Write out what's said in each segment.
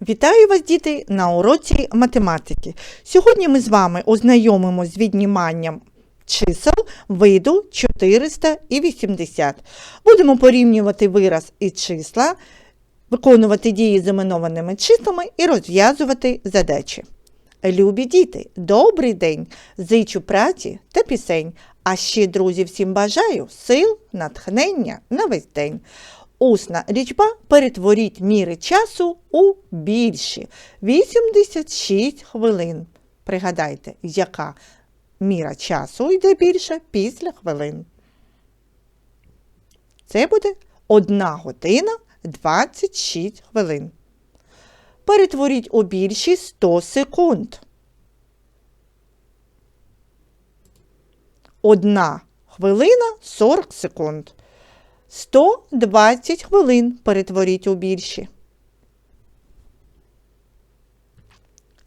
Вітаю вас, діти, на уроці математики. Сьогодні ми з вами ознайомимося з відніманням чисел виду 400 і 80. Будемо порівнювати вираз і числа, виконувати дії з іменованими числами і розв'язувати задачі. Любі діти, добрий день! Зичу праці та пісень. А ще, друзі, всім бажаю сил, натхнення на весь день. Усна річба перетворіть міри часу у більші 86 хвилин. Пригадайте, яка міра часу йде більше після хвилин. Це буде 1 година 26 хвилин. Перетворіть у більші 100 секунд. Одна хвилина 40 секунд. 120 хвилин перетворіть у більші.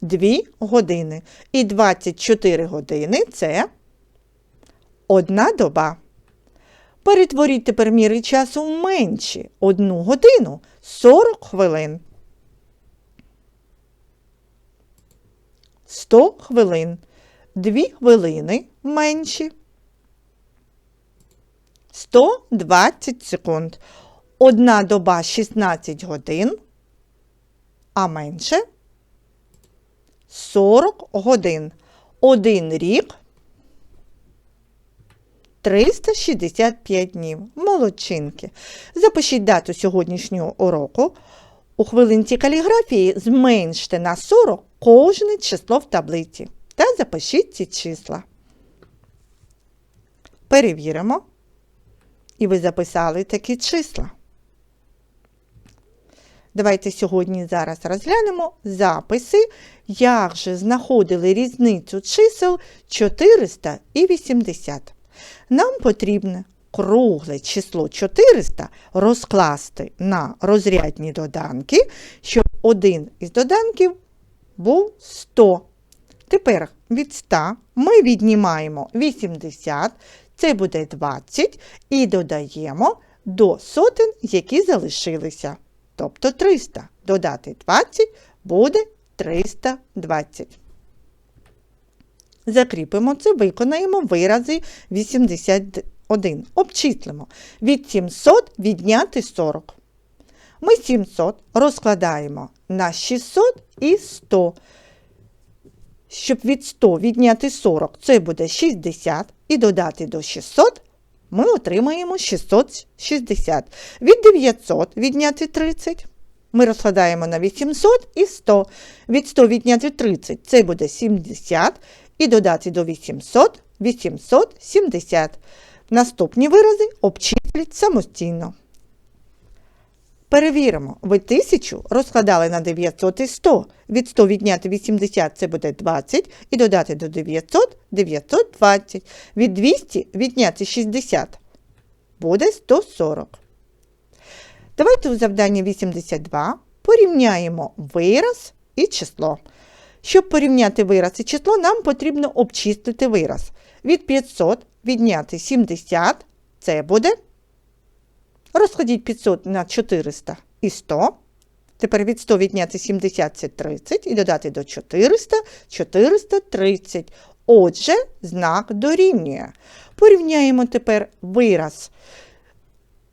2 години. І 24 години це одна доба. Перетворіть тепер міри часу в менші. Одну годину 40 хвилин. 100 хвилин. 2 хвилини менші. 120 секунд. Одна доба 16 годин, а менше 40 годин. Один рік 365 днів. Молодчинки. Запишіть дату сьогоднішнього уроку. У хвилинці каліграфії зменште на 40 кожне число в таблиці. Та запишіть ці числа. Перевіримо. І ви записали такі числа. Давайте сьогодні зараз розглянемо записи, як же знаходили різницю чисел 400 і 80. Нам потрібно кругле число 400 розкласти на розрядні доданки, щоб один із доданків був 100. Тепер від 100 ми віднімаємо 80, це буде 20 і додаємо до сотень, які залишилися. Тобто 300. Додати 20 буде 320. Закріпимо це, виконаємо вирази 81. Обчислимо. Від 700 відняти 40. Ми 700 розкладаємо на 600 і 100. Щоб від 100 відняти 40, це буде 60 і додати до 600, ми отримаємо 660. Від 900 відняти 30. Ми розкладаємо на 800 і 100. Від 100 відняти 30 це буде 70. І додати до 800 870. Наступні вирази обчисліть самостійно. Перевіримо, ви 1000 розкладали на 900 і 100. Від 100 відняти 80 це буде 20 і додати до 900 920. Від 200 відняти 60 буде 140. Давайте у завданні 82 порівняємо вираз і число. Щоб порівняти вираз і число, нам потрібно обчистити вираз. Від 500 відняти 70 це буде Розкладіть 500 на 400 і 100. Тепер від 100 відняти 70 це 30 і додати до 400 430. Отже, знак дорівнює. Порівняємо тепер вираз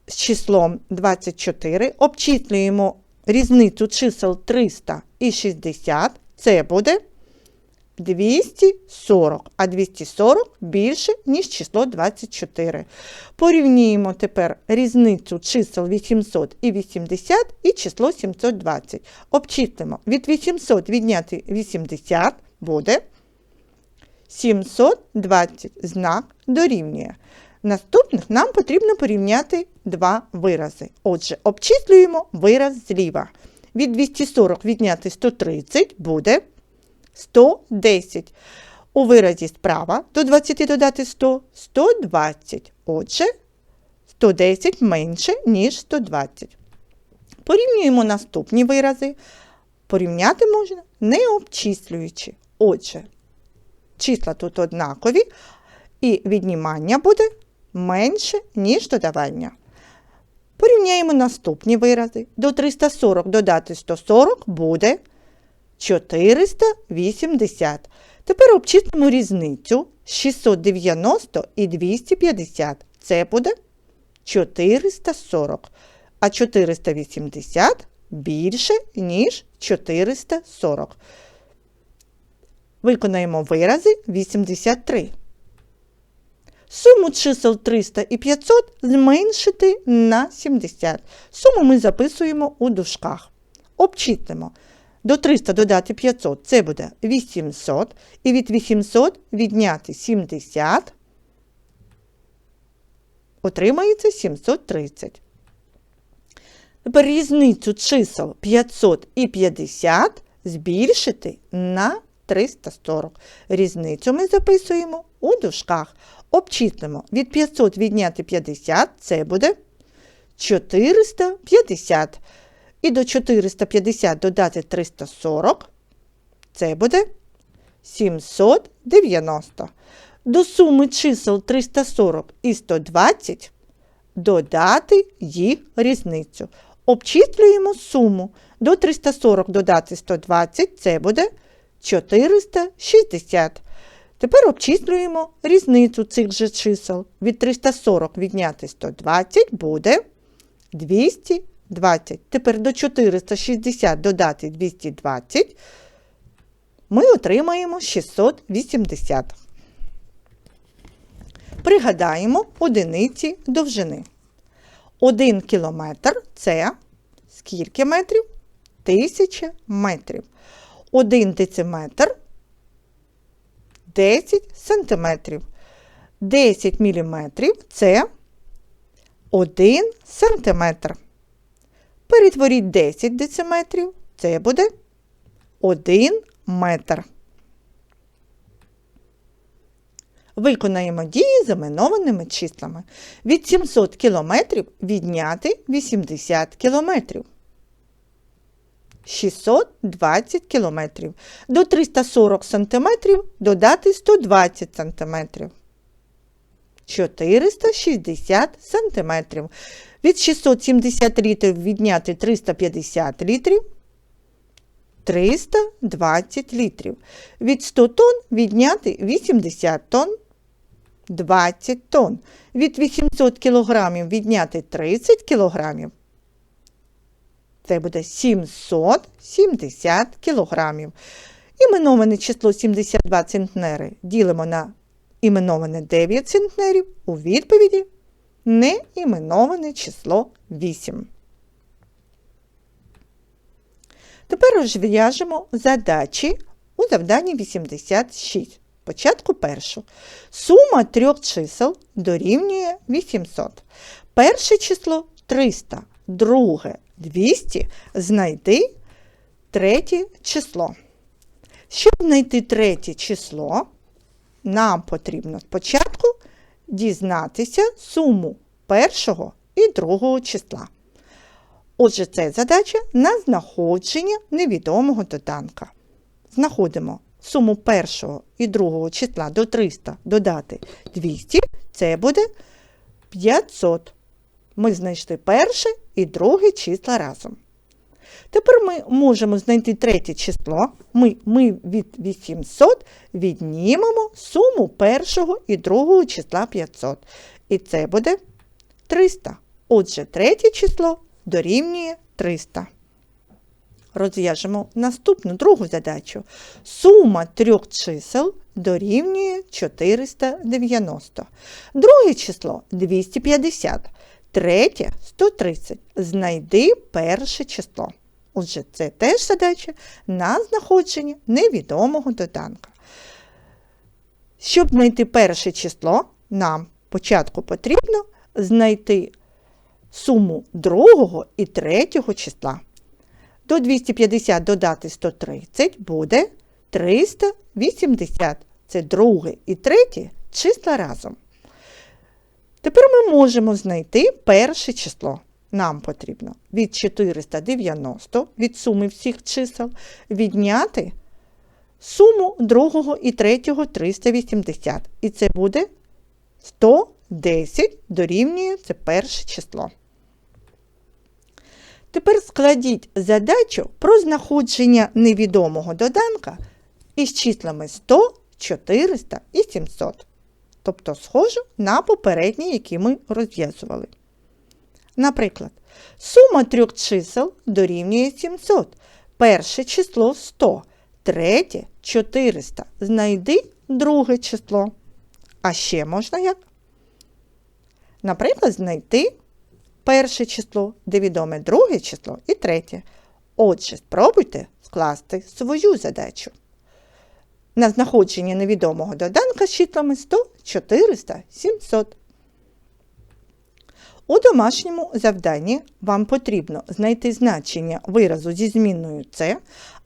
з числом 24, обчислюємо різницю чисел 300 і 60. Це буде 240, а 240 більше, ніж число 24. Порівнюємо тепер різницю чисел 800 і 80 і число 720. Обчислимо. Від 800 відняти 80 буде 720 знак дорівнює. Наступних нам потрібно порівняти два вирази. Отже, обчислюємо вираз зліва. Від 240 відняти 130 буде 110. У виразі справа до 20 додати 100 120. Отже, 110 менше, ніж 120. Порівнюємо наступні вирази. Порівняти можна не обчислюючи. Отже, числа тут однакові, і віднімання буде менше, ніж додавання. Порівняємо наступні вирази. До 340 додати 140 буде 480. Тепер обчислимо різницю 690 і 250. Це буде 440. А 480 більше, ніж 440. Виконаємо вирази 83. Суму чисел 300 і 500 зменшити на 70. Суму ми записуємо у дужках. Обчислимо. До 300 додати 500 це буде 800. І від 800 відняти 70. Отримається 730. Тепер різницю чисел 500 і 50 збільшити на 340. Різницю ми записуємо у дужках. Обчислимо. Від 500 відняти 50 це буде 450. І до 450 додати 340 це буде 790. До суми чисел 340 і 120 додати їх різницю. Обчислюємо суму. До 340 додати 120 це буде 460. Тепер обчислюємо різницю цих же чисел. Від 340 відняти 120 буде 220. Тепер до 460 додати 220 ми отримаємо 680. Пригадаємо одиниці довжини. 1 кілометр це скільки метрів? 1000 метрів. 1 дециметр 10 сантиметрів. 10 міліметрів це 1 сантиметр. Перетворіть 10 дециметрів, це буде 1 метр. Виконаємо дії з іменованими числами. Від 700 кілометрів відняти 80 кілометрів. 620 кілометрів. До 340 сантиметрів додати 120 сантиметрів. 460 сантиметрів. Від 670 літрів відняти 350 літрів. 320 літрів. Від 100 тонн відняти 80 тонн. 20 тонн. Від 800 кілограмів відняти 30 кілограмів. Це буде 770 кілограмів. Іменоване число 72 центнери ділимо на іменоване 9 центнерів. У відповіді неіменоване число 8. Тепер розв'яжемо задачі у завданні 86. Початку першу. Сума трьох чисел дорівнює 800. Перше число 300, друге 200. Знайди третє число. Щоб знайти третє число, нам потрібно спочатку дізнатися суму першого і другого числа. Отже, це задача на знаходження невідомого доданка. Знаходимо суму першого і другого числа до 300 додати 200, це буде 500. Ми знайшли перше і друге числа разом. Тепер ми можемо знайти третє число. Ми, ми від 800 віднімемо суму першого і другого числа 500. І це буде 300. Отже, третє число дорівнює 300. Розв'яжемо наступну другу задачу. Сума трьох чисел дорівнює 490. Друге число 250. Третє 130. Знайди перше число. Отже, це теж задача на знаходження невідомого доданка. Щоб знайти перше число, нам спочатку потрібно знайти суму другого і третього числа. До 250 додати 130 буде 380. Це друге і третє числа разом. Тепер ми можемо знайти перше число. Нам потрібно від 490 від суми всіх чисел відняти суму другого і третього 380. І це буде 110 дорівнює це перше число. Тепер складіть задачу про знаходження невідомого доданка із числами 100, 400 і 700. Тобто схожу на попередні, які ми розв'язували. Наприклад, сума трьох чисел дорівнює 700. Перше число 100, третє 400. Знайди друге число. А ще можна як? Наприклад, знайти перше число, де відоме друге число і третє. Отже, спробуйте скласти свою задачу. На знаходження невідомого доданка з числами 100, 400, 700. У домашньому завданні вам потрібно знайти значення виразу зі змінною С,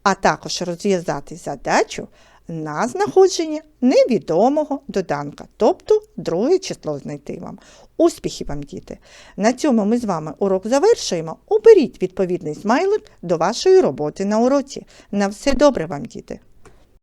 а також розв'язати задачу на знаходження невідомого доданка, тобто друге число знайти вам. Успіхів вам, діти! На цьому ми з вами урок завершуємо. Оберіть відповідний смайлик до вашої роботи на уроці. На все добре вам, діти!